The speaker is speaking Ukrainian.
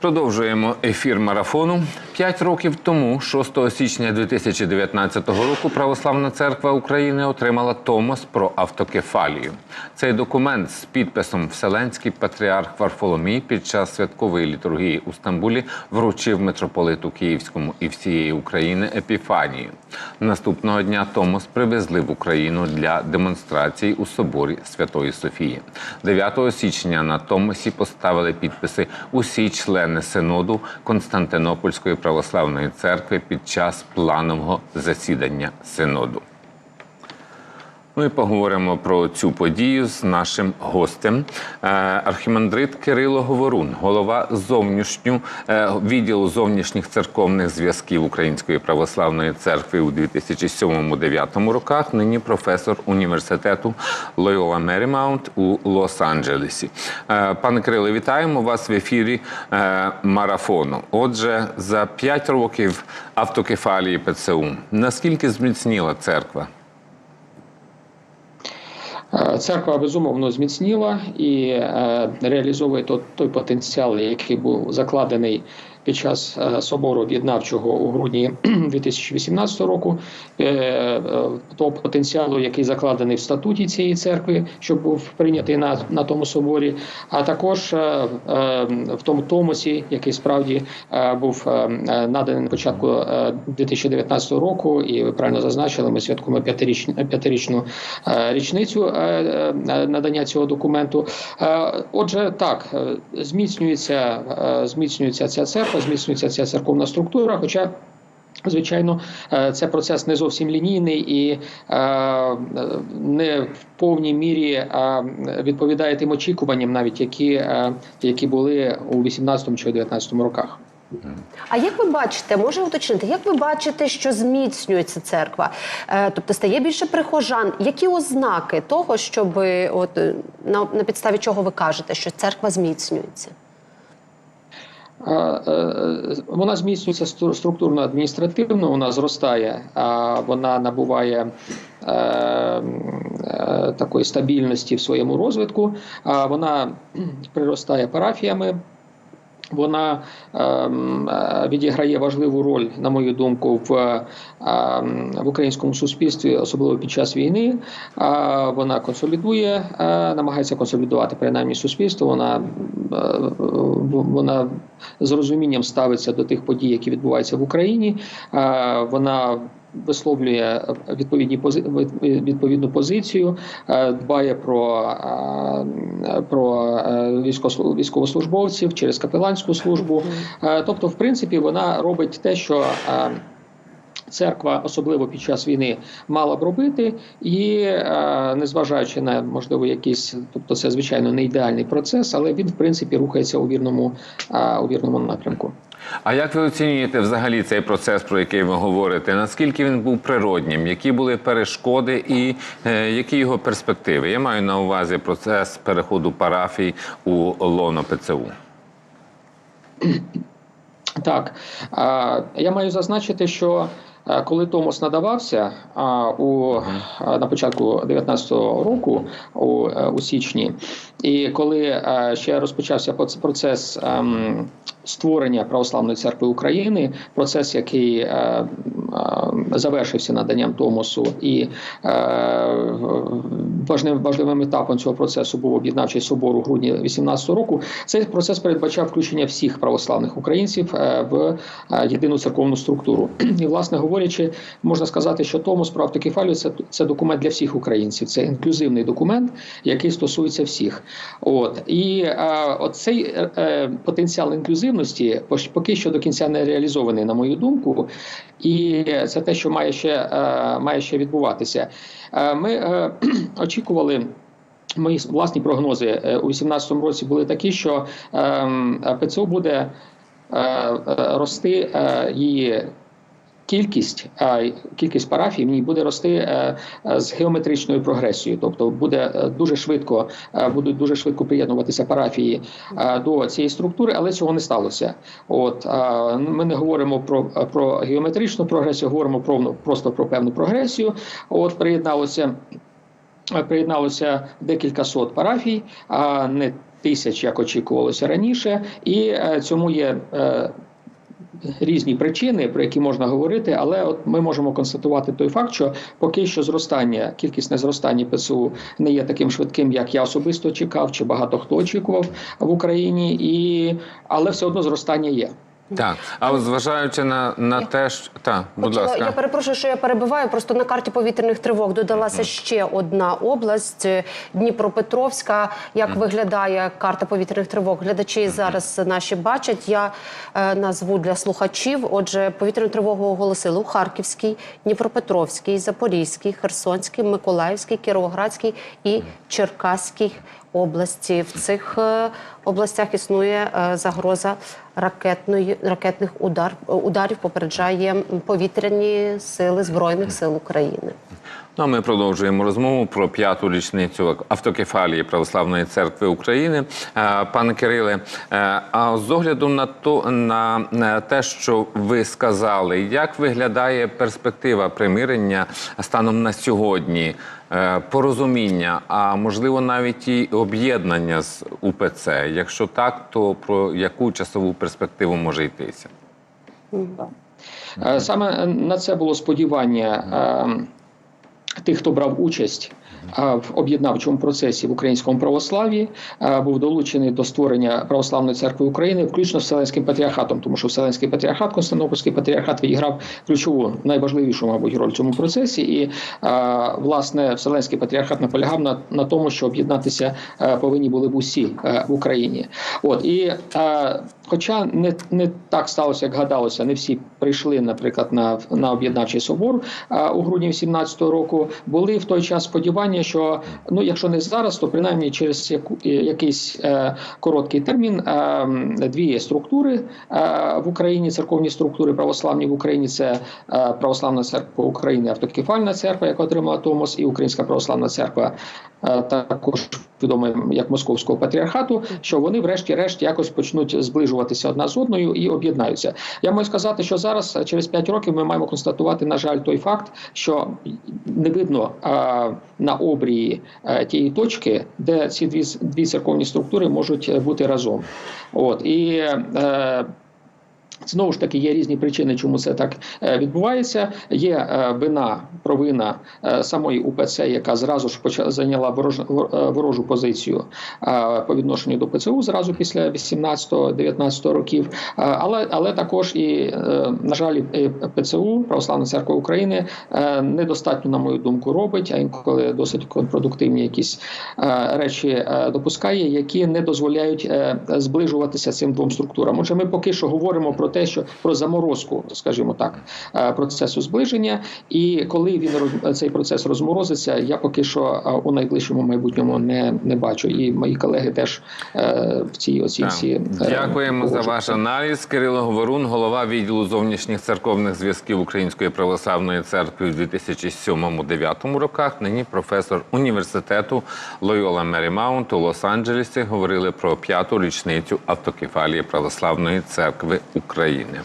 Продовжуємо ефір марафону. П'ять років тому, 6 січня 2019 року, Православна церква України отримала Томос про автокефалію. Цей документ з підписом Вселенський патріарх Варфоломій під час святкової літургії у Стамбулі вручив митрополиту Київському і всієї України Епіфанію. Наступного дня Томос привезли в Україну для демонстрації у соборі Святої Софії. 9 січня на Томосі поставили підписи усі члени синоду Константинопольської православної церкви під час планового засідання синоду. Ми поговоримо про цю подію з нашим гостем. Е, Архімандрит Кирило Говорун, голова зовнішню е, відділу зовнішніх церковних зв'язків Української православної церкви у 2007-2009 роках. Нині професор університету Лойола Мерімаунт у Лос-Анджелесі. Е, Пане Кирило, вітаємо вас в ефірі марафону. Отже, за п'ять років автокефалії ПЦУ наскільки зміцніла церква? Е, Церква безумовно зміцніла і е, реалізовує той, той потенціал, який був закладений під час е, собору об'єднавчого у грудні 2018 року. Е, е, Того потенціалу, який закладений в статуті цієї церкви, що був прийнятий на, на тому соборі, а також в тому томосі, який справді був наданий на початку е, 2019 року, і ви правильно зазначили, ми святкуємо п'ятирічну п'ятирічну річницю надання цього документу. Отже, так зміцнюється, зміцнюється ця церква, зміцнюється ця церковна структура. Хоча Звичайно, е, це процес не зовсім лінійний і е, не в повній мірі е, відповідає тим очікуванням, навіть які, які були у 18 чи 19 роках. А як ви бачите, може уточнити, як ви бачите, що зміцнюється церква? Тобто стає більше прихожан? Які ознаки того, щоб от на, на підставі чого ви кажете, що церква зміцнюється? Е, е, Вона зміцнюється стру- структурно адміністративно, вона зростає, а вона набуває е, такої стабільності в своєму розвитку, вона приростає парафіями. Вона ем, е, відіграє важливу роль, на мою думку, в, ем, в українському суспільстві, особливо під час війни. Вона консолідує, е, намагається консолідувати принаймні суспільство. Вона, е, вона з розумінням ставиться до тих подій, які відбуваються в Україні. Е, Вона висловлює відповідні пози- відповідну позицію, е, дбає про, е, про е, військовослужбовців через капеланську службу. Тобто, в принципі, вона робить те, що Церква, особливо під час війни, мала б робити, і е, незважаючи на можливо якісь, тобто це звичайно не ідеальний процес, але він в принципі рухається у вірному, е, у вірному напрямку. А як ви оцінюєте взагалі цей процес, про який ви говорите? Наскільки він був природнім? Які були перешкоди і е, які його перспективи? Я маю на увазі процес переходу парафій у лоно ПЦУ. Так а, я маю зазначити, що е, коли Томос надавався у на початку 19-го року, у, е, у січні, і коли е, ще розпочався процес ем, створення православної церкви України, процес, який е, е, завершився наданням Томосу, і е, важливим важливим етапом цього процесу був об'єднавчий собор у грудні 18 року. Цей процес передбачав включення всіх православних українців е, в е, єдину церковну структуру. І, власне говорячи, можна сказати, що Томос про автокефалію це, це документ для всіх українців. Це інклюзивний документ, який стосується всіх. От і е, оцей е, потенціал інклюзивності поки що до кінця не реалізований, на мою думку, і це те, що має ще, має ще відбуватися. Ми е, очікували. Мої власні прогнози е, у 2018 році були такі, що ем, ПЦУ буде е, е, рости її кількість, кількість парафій в ній буде рости з геометричною прогресією, тобто буде дуже швидко будуть дуже швидко приєднуватися парафії до цієї структури, але цього не сталося. От ми не говоримо про, про геометричну прогресію, говоримо про просто про певну прогресію. От приєдналося. Приєдналося декілька сот парафій, а не тисяч, як очікувалося раніше, і е, цьому є. е, Різні причини, про які можна говорити, але от ми можемо констатувати той факт, що поки що зростання, кількісне зростання ПСУ не є таким швидким, як я особисто чекав, чи багато хто очікував в Україні, і але все одно зростання є. Так, а от зважаючи на, на те, що так, будь Хотіла- ласка. Я перепрошую, що я перебиваю. Просто на карті повітряних тривог додалася ще одна область е, Дніпропетровська. Як виглядає карта повітряних тривог? Глядачі зараз наші бачать. Я е, назву для слухачів. Отже, повітряну тривогу оголосили у Харківській, Дніпропетровській, Запорізькій, Херсонській, Миколаївській, Кіровоградській і Черкаській області. В цих е, областях існує е, загроза ракетної ракетних удар ударів. Попереджає повітряні сили збройних сил України. Ну, а ми продовжуємо розмову про п'яту річницю автокефалії Православної церкви України. Е, Пане Кириле, а з огляду на то на те, що ви сказали, як виглядає перспектива примирення станом на сьогодні? Е, Порозуміння, а можливо навіть і об'єднання з УПЦ. Якщо так, то про яку часову перспективу може йтися? Е, Саме на це було сподівання е, тих, хто брав участь в об'єднавчому процесі в українському православ'ї, е, був долучений до створення православної церкви України, включно з Вселенським патріархатом, тому що Вселенський патріархат, Константинопольський патріархат відіграв ключову, найважливішу, мабуть, роль в цьому процесі. І власне Вселенський патріархат наполягав на, на тому, що об'єднатися повинні були б усі в Україні. От і Хоча не, не так сталося, як гадалося, не всі прийшли, наприклад, на, на об'єднавчий собор а, у грудні 2017 року. Були в той час сподівання, що ну, якщо не зараз, то принаймні через яку, е, якийсь е, короткий термін е, дві структури е, в Україні, церковні структури православні в Україні це е, Православна церква України, автокефальна церква, яка отримала Томос, і Українська православна церква, е, також відома як Московського патріархату, що вони, врешті-решт, якось почнуть зближуватися одна з одною і об'єднаються. Я можу сказати, що зараз, е, через 5 років, ми маємо констатувати, на жаль, той факт, що не видно а, на обрії е, тієї точки, де ці дві дві церковні структури можуть е, бути разом. От і е, Знову ж таки, є різні причини, чому це так е, відбувається. Є е, вина, провина е, самої УПЦ, яка зразу ж поча- зайняла ворож, ворожу позицію по відношенню до ПЦУ зразу після 18-19 років. Але, але також і, на жаль, ПЦУ, Православна церква України, недостатньо, на мою думку, робить, а інколи досить контрпродуктивні якісь речі допускає, які не дозволяють зближуватися цим двом структурам. Отже, ми поки що говоримо про те, що про заморозку, скажімо так, е, процесу зближення. І коли він цей процес розморозиться, я поки що е, у найближчому майбутньому не, не бачу. І мої колеги теж е, в цій оцінці. Дякуємо за ваш аналіз. Кирило Говорун, голова відділу зовнішніх церковних зв'язків Української православної церкви в 2007-2009 роках. Нині професор університету Лойола Мерімаунт у Лос-Анджелесі говорили про п'яту річницю автокефалії Православної церкви України. Ну,